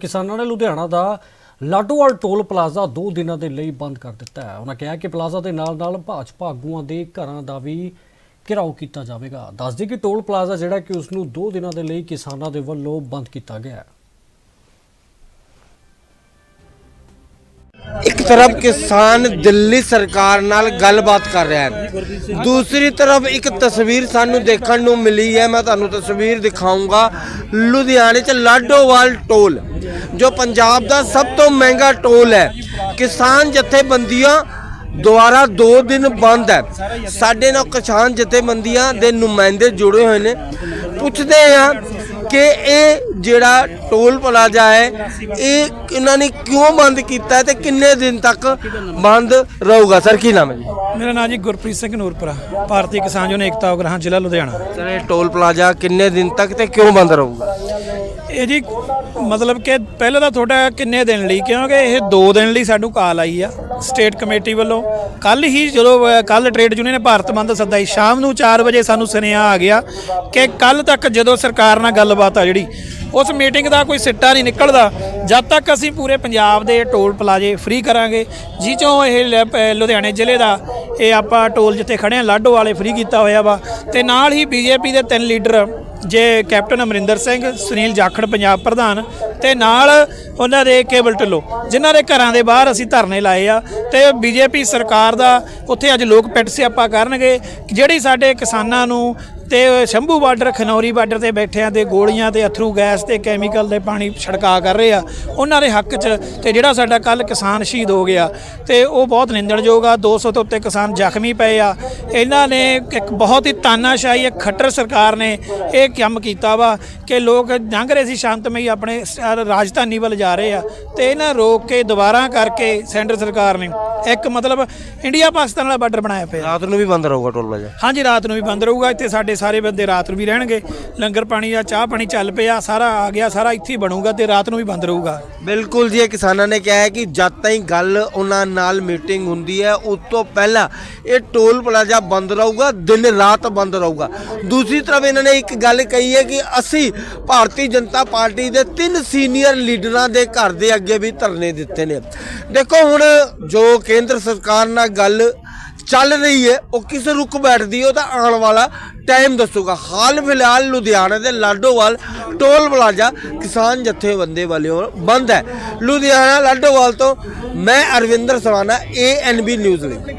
ਕਿਸਾਨਾਂ ਨੇ ਲੁਧਿਆਣਾ ਦਾ ਲਾਡੋਵਾਲ ਟੋਲ ਪਲਾਜ਼ਾ 2 ਦਿਨਾਂ ਦੇ ਲਈ ਬੰਦ ਕਰ ਦਿੱਤਾ ਹੈ। ਉਹਨਾਂ ਕਿਹਾ ਕਿ ਪਲਾਜ਼ਾ ਦੇ ਨਾਲ-ਨਾਲ ਭਾਜਪਾ ਆਗੂਆਂ ਦੇ ਘਰਾਂ ਦਾ ਵੀ ਘਿਰਾਓ ਕੀਤਾ ਜਾਵੇਗਾ। ਦੱਸਦੇ ਕਿ ਟੋਲ ਪਲਾਜ਼ਾ ਜਿਹੜਾ ਕਿ ਉਸ ਨੂੰ 2 ਦਿਨਾਂ ਦੇ ਲਈ ਕਿਸਾਨਾਂ ਦੇ ਵੱਲੋਂ ਬੰਦ ਕੀਤਾ ਗਿਆ ਹੈ। ਤਰਫ ਕਿਸਾਨ ਦਿੱਲੀ ਸਰਕਾਰ ਨਾਲ ਗੱਲਬਾਤ ਕਰ ਰਿਹਾ ਹੈ। ਦੂਸਰੀ ਤਰਫ ਇੱਕ ਤਸਵੀਰ ਸਾਨੂੰ ਦੇਖਣ ਨੂੰ ਮਿਲੀ ਹੈ। ਮੈਂ ਤੁਹਾਨੂੰ ਤਸਵੀਰ ਦਿਖਾਉਂਗਾ ਲੁਧਿਆਣੇ 'ਚ ਲਾਡੋਵਾਲ ਟੋਲ, ਜੋ ਪੰਜਾਬ ਦਾ ਸਭ ਤੋਂ ਮਹਿੰਗਾ ਟੋਲ ਹੈ। ਕਿਸਾਨ ਜਥੇਬੰਦੀਆਂ ਦੁਆਰਾ 2 ਦਿਨ ਬੰਦ ਹੈ। ਸਾਡੇ ਨਾਲ ਕਿਸਾਨ ਜਥੇਬੰਦੀਆਂ ਦੇ ਨੁਮਾਇੰਦੇ ਜੁੜੇ ਹੋਏ ਨੇ। ਪੁੱਛਦੇ ਆ ਕਿ ਇਹ ਜਿਹੜਾ ਟੋਲ ਪਲਾਜ਼ਾ ਹੈ ਇਹ ਇਹਨਾਂ ਨੇ ਕਿਉਂ ਬੰਦ ਕੀਤਾ ਹੈ ਤੇ ਕਿੰਨੇ ਦਿਨ ਤੱਕ ਬੰਦ ਰਹੂਗਾ? ਸਰ ਕੀ ਨਾਮ ਹੈ ਜੀ? ਮੇਰਾ ਨਾਮ ਜੀ ਗੁਰਪ੍ਰੀਤ ਸਿੰਘ ਨੂਰਪੁਰਾ ਭਾਰਤੀ ਕਿਸਾਨ ਯੂਨੀਅਨ ਏਕਤਾ ਉਗਰਾਹਾਂ ਜ਼ਿਲ੍ਹਾ ਲੁਧਿਆਣਾ। ਸਰ ਇਹ ਟੋਲ ਪਲਾਜ਼ਾ ਕਿੰਨੇ ਦਿਨ ਤੱਕ ਤੇ ਕਿਉਂ ਬੰਦ ਰਹੂਗਾ? ਇਹ ਜੀ ਮਤਲਬ ਕਿ ਪਹਿਲਾਂ ਤਾਂ ਤੁਹਾਡਾ ਕਿੰਨੇ ਦਿਨ ਲਈ? ਕਿਉਂਕਿ ਇਹ 2 ਦਿਨ ਲਈ ਸਾਨੂੰ ਕਾਲ ਆਈ ਆ। ਸਟੇਟ ਕਮੇਟੀ ਵੱਲੋਂ। ਕੱਲ ਹੀ ਜਦੋਂ ਕੱਲ ਟ੍ਰੇਡ ਯੂਨੀਅਨ ਨੇ ਭਾਰਤ ਬੰਦ ਦਾ ਸੱਦਾ ਸੀ, ਸ਼ਾਮ ਨੂੰ 4 ਵਜੇ ਸਾਨੂੰ ਸੁਨੇਹਾ ਆ ਗਿਆ ਕਿ ਕੱਲ ਤੱਕ ਜਦੋਂ ਸਰਕਾਰ ਨਾਲ ਗੱਲਬਾਤ ਆ ਜਿਹੜੀ, ਉਸ ਮੀਟਿੰਗ ਦਾ ਕੋਈ ਸਿੱਟਾ ਨਹੀਂ ਨਿਕਲਦਾ। ਜਦ ਤੱਕ ਅਸੀਂ ਪੂਰੇ ਪੰਜਾਬ ਦੇ ਟੋਲ ਪਲਾਜ਼ੇ ਫ੍ਰੀ ਕਰਾਂਗੇ, ਜੀ ਚੋਂ ਇਹ ਲ- ਪ- ਲੁਧਿਆਣੇ ਜ਼ਿਲ੍ਹੇ ਦਾ, ਇਹ ਆਪਾਂ ਟੋਲ ਜਿੱਥੇ ਖੜੇ ਆ ਲਾਡੋ ਵਾਲੇ ਫ੍ਰੀ ਕੀਤਾ ਹੋਇਆ ਵਾ। ਤੇ ਨਾਲ ਹੀ ਬੀਜੇਪੀ ਦੇ ਤਿੰਨ ਲੀਡਰ ਜੇ ਕੈਪਟਨ ਅਮਰਿੰਦਰ ਸਿੰਘ, ਸੁਨੀਲ ਜਾਖੜ, ਪੰਜਾਬ ਪ੍ਰਧਾਨ ਤੇ ਨਾਲ ਉਹਨਾਂ ਦੇ ਕੇਬਲ ਢਿੱਲੋਂ, ਜਿਨ੍ਹਾਂ ਦੇ ਘਰਾਂ ਦੇ ਬਾਹਰ ਅਸੀਂ ਧਰਨੇ ਲਾਏ ਆ ਤੇ ਬੀਜੇਪੀ ਸਰਕਾਰ ਦਾ ਉੱਥੇ ਅੱਜ ਲੋਕ ਪਿੱਟ ਸਿਆਪਾ ਕਰਨਗੇ, ਜਿਹੜੀ ਸਾਡੇ ਕਿਸਾਨਾਂ ਨੂੰ ਤੇ ਸ਼ੰਭੂ ਬਾਰਡਰ ਖਨੌਰੀ ਬਾਰਡਰ ਤੇ ਬੈਠਿਆਂ ਤੇ ਗੋਲੀਆਂ ਤੇ ਅਥਰੂ ਗੈਸ ਤੇ ਕੈਮੀਕਲ ਦੇ ਪਾਣੀ ਛੜਕਾ ਕਰ ਰਹੇ ਆ। ਉਹਨਾਂ ਦੇ ਹੱਕ 'ਚ ਤੇ ਜਿਹੜਾ ਸਾਡਾ ਕੱਲ ਕਿਸਾਨ ਸ਼ਹੀਦ ਹੋ ਗਿਆ ਤੇ ਉਹ ਬਹੁਤ ਨਿੰਦਣਯੋਗ ਆ। 200 ਤੋਂ ਉੱਤੇ ਕਿਸਾਨ ਜ਼ਖਮੀ ਪਏ ਆ। ਇਹਨਾਂ ਨੇ ਇੱਕ ਬਹੁਤ ਹੀ ਤਾਨਾਸ਼ਾਹੀ ਇੱਕ ਖੱਟਰ ਸਰਕਾਰ ਨੇ ਇਹ ਕੰਮ ਕੀਤਾ ਵਾ ਕਿ ਲੋਕ ਲੰਘ ਰਹੇ ਸੀ ਸ਼ਾਂਤਮਈ ਆਪਣੇ ਰਾਜਧਾਨੀ ਵੱਲ ਜਾ ਰਹੇ ਆ ਤੇ ਇਹਨਾਂ ਰੋਕ ਕੇ ਦੁਬਾਰਾ ਕਰਕੇ ਸੈਂਟਰ ਸਰਕਾਰ ਨੇ ਇੱਕ ਮਤਲਬ ਇੰਡੀਆ ਪਾਕਿਸਤਾਨ ਵਾਲਾ ਬਾਰਡਰ ਬਣਾਇਆ ਪਿਆ। ਰਾਤ ਨੂੰ ਵੀ ਬੰਦ ਰਹੂਗਾ ਟੋਲ ਪਲਾਜ਼ਾ? ਹਾਂਜੀ ਰਾਤ ਨੂੰ ਵੀ ਬੰਦ ਰਹੂਗਾ। ਇੱਥੇ ਸਾਡੇ ਸਾਰੇ ਬੰਦੇ ਰਾਤ ਨੂੰ ਵੀ ਰਹਿਣਗੇ। ਲੰਗਰ ਪਾਣੀ ਦਾ ਚਾਹ ਪਾਣੀ ਚੱਲ ਪਿਆ, ਸਾਰਾ ਆ ਗਿਆ, ਸਾਰਾ ਇੱਥੇ ਹੀ ਬਣੂਗਾ ਤੇ ਰਾਤ ਨੂੰ ਵੀ ਬੰਦ ਰਹੂਗਾ। ਬਿਲਕੁਲ ਜੀ, ਇਹ ਕਿਸਾਨਾਂ ਨੇ ਕਿਹਾ ਹੈ ਕਿ ਜਦ ਤਾਈਂ ਗੱਲ ਉਹਨਾਂ ਨਾਲ ਮੀਟਿੰਗ ਹੁੰਦੀ ਹੈ, ਉਸ ਤੋਂ ਪਹਿਲਾਂ ਇਹ ਟੋਲ ਪਲਾਜ਼ਾ ਬੰਦ ਰਹੂਗਾ, ਦਿਨ ਰਾਤ ਬੰਦ ਰਹੂਗਾ। ਦੂਸਰੀ ਤਰਫ ਇਹਨਾਂ ਨੇ ਇੱਕ ਗੱਲ ਕਹੀ ਹੈ ਕਿ ਅਸੀਂ ਭਾਰਤੀ ਜਨਤਾ ਪਾਰਟੀ ਦੇ ਤਿੰਨ ਸੀਨੀਅਰ ਲੀਡਰਾਂ ਦੇ ਘਰ ਦੇ ਅੱਗੇ ਵੀ ਧਰਨੇ ਦਿੱਤੇ ਨੇ। ਦੇਖੋ ਹੁਣ ਜੋ ਕੇਂਦਰ ਸਰਕਾਰ ਨਾਲ ਗੱਲ ਚੱਲ ਰਹੀ ਹੈ, ਉਹ ਕਿਸ ਰੁਕ ਬੈਠਦੀ ਉਹ ਤਾਂ ਆਉਣ ਵਾਲਾ ਟਾਈਮ ਦੱਸੂਗਾ। ਹਾਲ ਫਿਲਹਾਲ ਲੁਧਿਆਣਾ ਦੇ ਲਾਡੋਵਾਲ ਟੋਲ ਪਲਾਜ਼ਾ ਕਿਸਾਨ ਜਥੇਬੰਦੀ ਵਾਲਿਓ ਬੰਦ ਹੈ। ਲੁਧਿਆਣਾ ਲਾਡੋਵਾਲ ਤੋਂ ਮੈਂ ਅਰਵਿੰਦਰ ਸਵਾਨਾ ਏਐਨਬੀ ਨਿਊਜ਼ ਲਈ।